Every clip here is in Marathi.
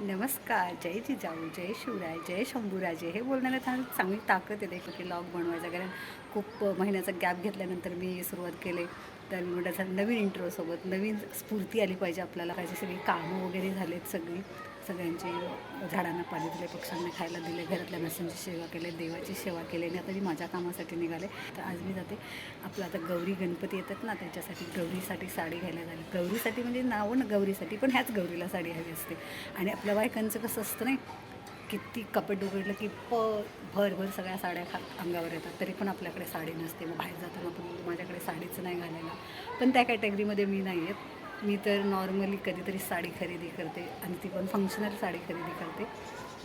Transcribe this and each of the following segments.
नमस्कार जय जिजाऊ जय शिवराय जय शंभूराजे हे बोलण्याला त्यांना चांगली ताकद येते की लॉग बनवायचा. कारण खूप महिन्याचा गॅप घेतल्यानंतर मी सुरुवात केले. तर मी म्हटलं नवीन इंट्रोसोबत नवीन स्फूर्ती आली पाहिजे आपल्याला. पाहिजे सगळी कामं वगैरे झालेत सगळी. सगळ्यांचे झाडांना पाणी दिले पक्ष्यांना खायला दिले घरातल्या माणसांची सेवा केली देवाची सेवा केली आणि आता मी माझ्या कामासाठी निघाले तर आज मी जाते. आपलं आता गौरी गणपती येतात ना त्याच्यासाठी गौरीसाठी साडी घ्यायला झाली गौरीसाठी म्हणजे नावं ना गौरीसाठी पण ह्याच गौरीला साडी हवी असते. आणि आपल्या बायकांचं कसं असतं नाही किती कपट उघडलं की प भरभर सगळ्या साड्या खा अंगावर येतात. तरी पण आपल्याकडे साडी नसते. मग बाहेर जाताना पण माझ्याकडे साडीच नाही घालायला. पण त्या कॅटेगरीमध्ये मी नाही आहेत मी तर नॉर्मली कधीतरी साडी खरेदी करते आणि ती पण फंक्शनल साडी खरेदी करते.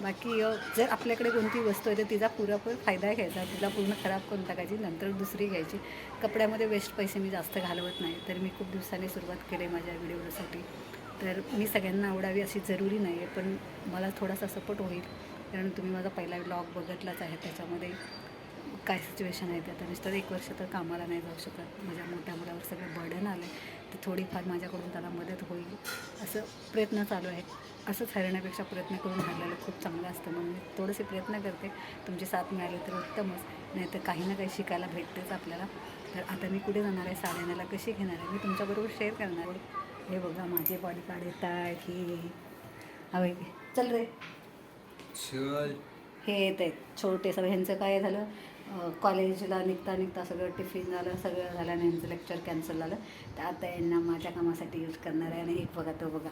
बाकी जर आपल्याकडे कोणती वस्तू आहे तर तिचा पुरापूर फायदा घ्यायचा. तिला पूर्ण खराब करून टाकायची नंतर दुसरी घ्यायची. कपड्यामध्ये वेस्ट पैसे मी जास्त घालवत नाही. तर मी खूप दिवसांनी सुरुवात केली माझ्या व्हिडिओसाठी. तर मी सगळ्यांना आवडावी अशी जरुरी नाही आहे पण मला थोडासा सपोर्ट होईल. कारण तुम्ही माझा पहिला ब्लॉग बघितलाच आहे त्याच्यामध्ये. काय सिच्युएशन आहे ते आता? नुसतं एक वर्ष तर कामाला नाही जाऊ शकत. माझ्या मोठ्या मुलावर सगळं बर्डन आलं आहे तर थोडीफार माझ्याकडून त्याला मदत होईल. असं प्रयत्न चालू आहे. असंच हरण्यापेक्षा प्रयत्न करून हरलेलं खूप चांगलं असतं. म्हणून मी थोडेसे प्रयत्न करते. तुमची साथ मिळाली तर उत्तमच. नाही तर काही ना काही शिकायला भेटतेच आपल्याला. तर आता मी कुठे जाणार आहे? साड्याण्याला कशी घेणार आहे? मी तुमच्याबरोबर शेअर करणार आहे. हे बघा माझे बॉडी कार्ड येत आहे हे. हवे चल रे. हे येत आहेत. छोटे सगळं. ह्यांचं काय झालं? कॉलेजला निघता निघता सगळं टिफिन झालं सगळं झालं आणि ह्यांचं लेक्चर कॅन्सल झालं. तर आता यांना माझ्या कामासाठी यूज करणार आहे आणि एक बघा तो बघा.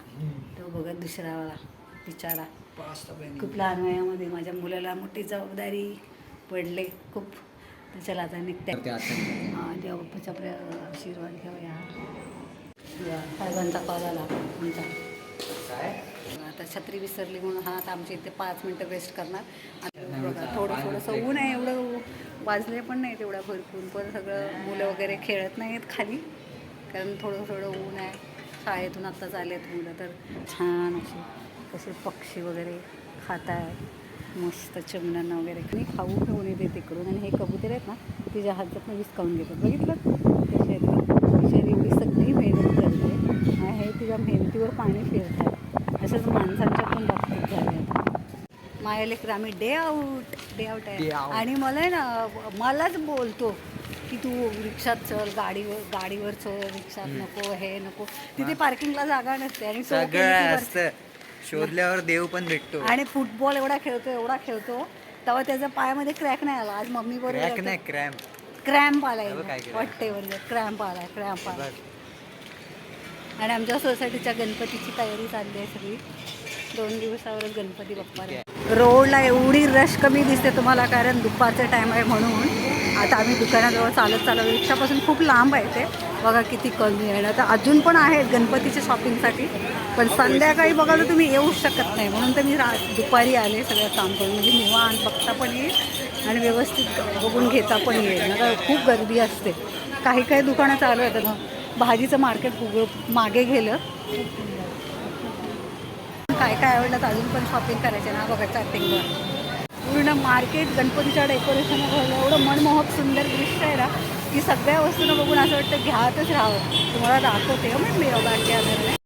तो बघा दुसरावाला बिचारा. खूप लहान वयामध्ये माझ्या मुलाला मोठी जबाबदारी पडले खूप. तर चला आता निघते. देवा बाप्पाचा आपल्या आशीर्वाद घेऊया. या, साहेबांचा कॉल आला आमचा. आता छत्री विसरली म्हणून हा आता आमच्या इथे पाच मिनटं वेस्ट करणार. थोडं थोडंसं ऊन आहे एवढं वाजले पण नाही तेवढा भरपूर. पण सगळं मुलं वगैरे खेळत नाही आहेत खाली. कारण थोडं थोडं ऊन आहे. शाळेतून आत्ताच आलेत मुलं तर छान असे कसे पक्षी वगैरे खात आहेत मस्त चिमण्यांना वगैरे. मी खाऊ घेऊन येते तिकडून. आणि हे कबूतर आहेत ना तिच्या हातातनं विस्कावून घेतात. बघितलं? माझ्या लेकर आम्ही डे आऊट डे आऊट आहे. आणि मला आहे ना मलाच बोलतो की तू रिक्षात चल गाडीवर गाडीवर चल रिक्षात नको हे नको. तिथे पार्किंगला जागा नसते आणि तो सगळं किती असतं. शोधल्यावर देव पण भेटतो. आणि फुटबॉल एवढा खेळतो एवढा खेळतो तेव्हा त्याच्या पायामध्ये क्रॅक नाही आला. आज मम्मी क्रॅक बरोबर नाही क्रॅम्प क्रॅम्प आलाय काय केलं. वाटतेवर क्रॅम्प आलाय क्रॅम्प आलाय. आणि आमच्या सोसायटीच्या गणपतीची तयारी चालली आहे सगळी. दोन दिवसावरच गणपती बाप्पा. रोडला एवढी रश कमी दिसते तुम्हाला कारण दुपारचा टाईम आहे म्हणून. आता आम्ही दुकानाजवळ चालत चालत रिक्षापासून खूप लांब आहे ते. बघा किती कमी आहे तर अजून पण आहेत गणपतीच्या शॉपिंगसाठी पण संध्याकाळी बघायला तुम्ही येऊ शकत नाही. म्हणून तर मी रा दुपारी आले सगळं काम करून. म्हणजे निवांत बघता पण येईल आणि व्यवस्थित बघून घेता पण येईल. ना खूप गर्दी असते. काही काही दुकानं चालू आहेत. ना भाजीचं मार्केट उघड मागे गेलं. काय काय आवडलं तर अजून पण शॉपिंग करायचे ना बघा चार्टिंगवर पूर्ण मार्केट गणपतीच्या डेकोरेशन एवढं मनमोहक सुंदर दृश्य आहे ना की सगळ्या वस्तूंना बघून असं वाटतं घ्यातच राहावं. तुम्हाला दाखवते हं मी बाकी आलं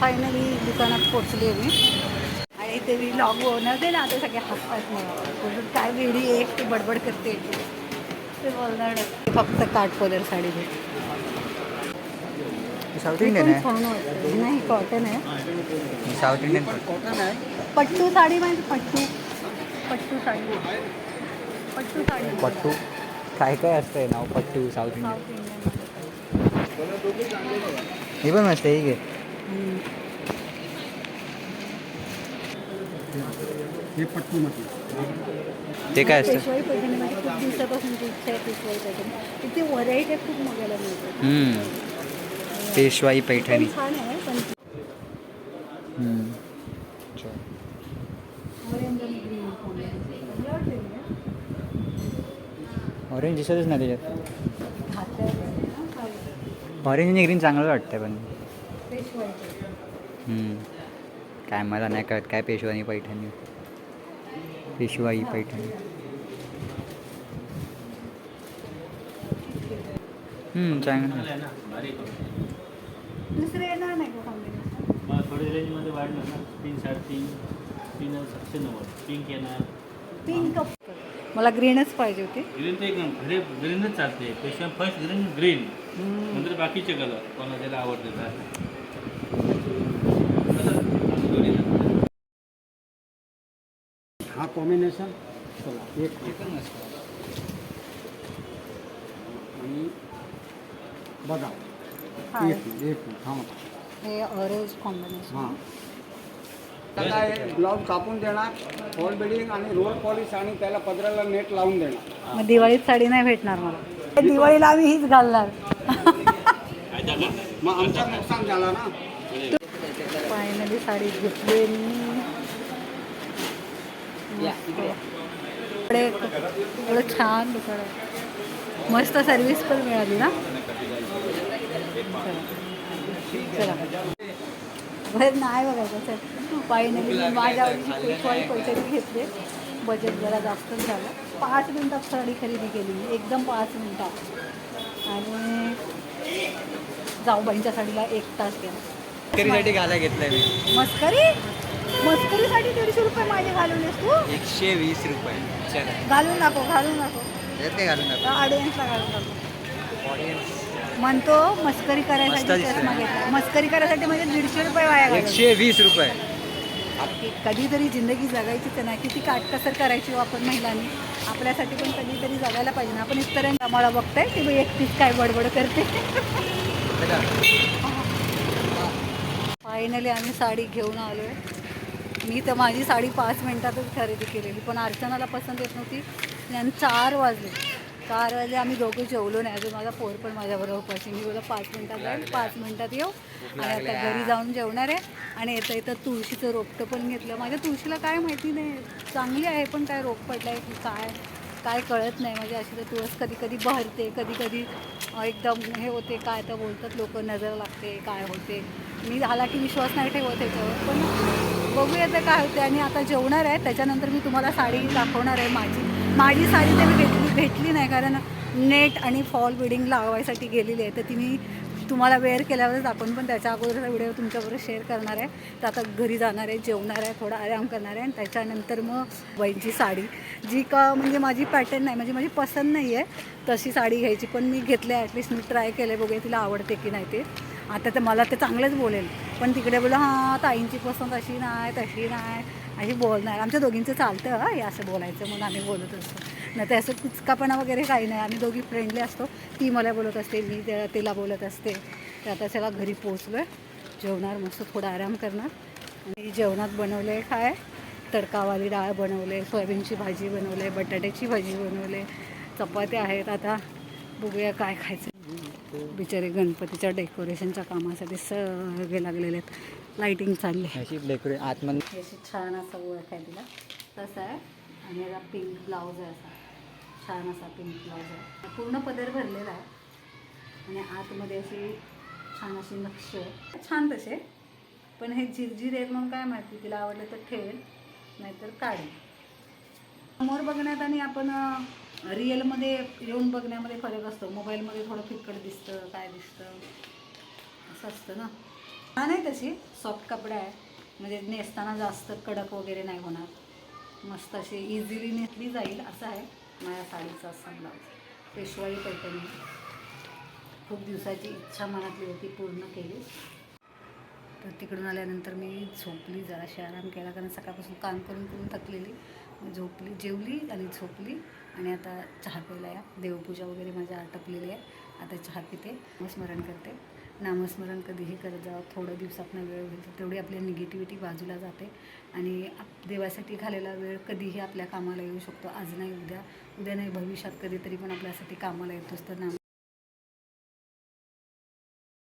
फायनली दुकानात पोचली आहे मी. आणि ते मी लॉग दे ना आता सगळे हसतात मला काय वेळी एक ती बडबड करते. ते बोलणार. फक्त काठपदर साडी भेट साऊथ इंडियन आहे. नाही कॉटन आहे. साऊथ इंडियन पट्टू साडी माहिती पट्टू. पट्टू साडी. पट्टू साडी. पट्टू. काय काय असतंय नाव? पट्टू साऊथ इंडियन. हे पण मस्त आहे हे घे. हे म्हटलं ते काय असतं? पेशवाई पैठणी माझी खूप दिवसापासूनची इच्छा आहे पेशवाई पैठणी. इथे व्हरायटी खूप बघायला मिळतात. हम्म. पेशवाई पैठणी. पण छान आहे पण हम्म. ऑरेंज आणि ग्रीन कॉम्बिनेशन वाटते ऑरेंज दिसतच नाही त्याच्यात. ऑरेंज आणि ग्रीन चांगलं वाटतं पण. पेशवाई हम्म. काय मला नाही कळत काय पेशवाई पैठणी. पेशवाई पैठणी. हम्म, चांगलं चांगलं आहे. ना भारी करून दुसरे येणार नाही का कॉम्बिनेशन मग थोडी रेंजमध्ये वाढलं ना तीन साडेतीन तीन सातशे नव्वद पिंक येणार पिंक मला ग्रीनच पाहिजे होती. ग्रीन तर एकदम घरी ग्रीनच चालते. पेशा फर्स्ट ग्रीन ग्रीन नंतर बाकीचे कलर कोणाला आवडते तर हा कॉम्बिनेशन चला एक आणि बघा. हा एक मिनिट एक मिनिट थांबा. हे ऑरेंज कॉम्बिनेशन हां. काय ब्लाऊज कापून देणार फॉल बिल्डिंग आणि रोल पॉलिश आणि त्याला पदराला नेट लावून देणार. मग दिवाळीत साडी नाही भेटणार मला. दिवाळीला आम्ही हीच घालणार. मग आमचा नुकसान झाला ना? फायनली साडी घेतली मी. मस्त. इकडे एवढं छान दुकान आहे. मस्त सर्विस पण मिळाली ना? चला. चला. बरं नाही बघायचं चल. फायनली मी माझ्या पेशवाई पैठणी घेतले. बजेट जरा जास्तच झालं. पाच मिनटात साडी खरेदी केली मी. एकदम पाच मिनटात. आणि जाऊबाईंच्या साडीला एक तास गेला. मस्करी? मस्करीसाठी दीडशे रुपये माझे घालवलेस तू? एकशे वीस रुपये. चला. घालून दाखव घालून यात काय घालून टाकू? ऑडियन्सला घालून दाखव. म्हणतो मस्करी करायसाठी. चष्मा घेतला. मस्करी करायसाठी म्हणजे दीडशे रुपये वाया. एकशे वीस रुपये. कधीतरी जिंदगी जगायचीच आहे ना किती काटकसर करायची हो आपण महिलांनी. आपल्यासाठी पण कधीतरी जगायला पाहिजे ना. आपण इतरांच्या आम्हाला बघताय की बाई एकटीच काय बडबड करते. फायनली आम्ही साडी घेऊन आलो आहे मी तर माझी साडी पाच मिनटातच खरेदी केलेली पण अर्चनाला पसंत येत नव्हती. आणि चार वाजले. चार वाजले आम्ही दोघे जेवलो नाही. अजून माझा पोर पण माझ्याबरोबर उपाशी. मी बोला पाच मिनटात जाईल पाच मिनटात येऊ. आणि आता घरी जाऊन जेवणार आहे. आणि येतं येतं तुळशीचं रोपटं पण घेतलं. माझ्या तुळशीला काय माहिती नाही. चांगली आहे पण काय रोप पडलं आहे की काय? काय कळत नाही. म्हणजे अशी तर तुळस कधी कधी बहरते कधी कधी एकदम हे होते काय तर बोलतात लोक नजर लागते काय होते. मी झाला की विश्वास नाही ठेवत त्याच्यावर पण बघूया ते काय होते आणि आता जेवणार आहे. त्याच्यानंतर मी तुम्हाला साडी दाखवणार आहे माझी. माझी साडी तर मी भेटली भेटली नाही. कारण नेट आणि फॉल बिडिंग लावायसाठी गेलेली आहे. तर ती मी तुम्हाला वेअर केल्यावरच दाखवून पण त्याच्या अगोदरचा व्हिडिओ तुमच्याबरोबर शेअर करणार आहे. तर आता घरी जाणार आहे जेवणार आहे थोडा आराम करणार आहे. आणि त्याच्यानंतर मग बाईंची साडी. जी का म्हणजे माझी पॅटर्न नाही. म्हणजे माझी पसंत नाही आहे तशी साडी घ्यायची. पण मी घेतली ॲटलिस्ट मी ट्राय केले बघूया तिला आवडते की नाही ते. आता तर मला ते चांगलंच बोलेल. पण तिकडे बोला हां ताईंची पसंत अशी नाही तशी नाही. अशी बोलणार. आमच्या दोघींचं चालतं हं, हे असं बोलायचं म्हणून आम्ही बोलत असतो. नाही तर असं कुचकापणा वगैरे काही नाही. आम्ही दोघी फ्रेंडली असतो. ती मला बोलत असते मी त्या- तिला बोलत असते. तर आता सगळा घरी पोचलो आहे जेवणार मस्त थोडा आराम करणार. आणि जेवणात बनवलं आहे काय? तडकावाली डाळ बनवले सोयाबीनची भाजी बनवले बटाट्याची भाजी बनवले चपात्या आहेत आता. बघूया काय खायचं. बिचारे गणपतीच्या डेकोरेशनच्या कामासाठी सगळे लागलेले आहेत. लाईटिंग चालली अशी डेकोरेट आतमध्ये. अशी छान असा ओळख आहे तिला. तसा आहे. आणि याला पिंक ब्लाऊज आहे असा. छान असा पिंक ब्लाऊज आहे. पूर्ण पदर भरलेला आहे. आणि आतमध्ये अशी छान अशी नक्षी छान तसे. पण हे झिरझिर आहेत म्हणून काय माहिती तिला आवडलं तर ठेवेल नाहीतर काढेल समोर बघण्यात आणि आपण रिअलमध्ये येऊन बघण्यामध्ये फरक असतो. मोबाईलमध्ये थोडं फिक्कट दिसतं काय दिसतं? असं असतं ना. हा नाही तशी. सॉफ्ट कपडा आहे. म्हणजे नेसताना जास्त कडक वगैरे नाही होणार. मस्त अशी इझिली नेसली जाईल असं आहे. माझ्या साडीचा असा ब्लाऊज पेशवाई पैठणी खूप दिवसाची इच्छा मनातली होती पूर्ण केली. तर तिकडून आल्यानंतर मी झोपली जराशी आराम केला. कारण सकाळपासून काम करून करून थकलेली. झोपली जेवली आणि झोपली. आणि आता चहा प्यायला या. देवपूजा वगैरे माझ्या आटपलेली आहे. आता चहा पिते स्मरण करते. नामस्मरण कधीही करत जावं थोडं दिवसातनं वेळ होईल तेवढी आपली निगेटिव्हिटी बाजूला जाते. आणि आप देवासाठी घालेला वेळ कधीही आपल्या कामाला येऊ शकतो. आज नाही उद्या उद्या नाही. भविष्यात कधीतरी पण आपल्यासाठी कामाला येतोच तर नाम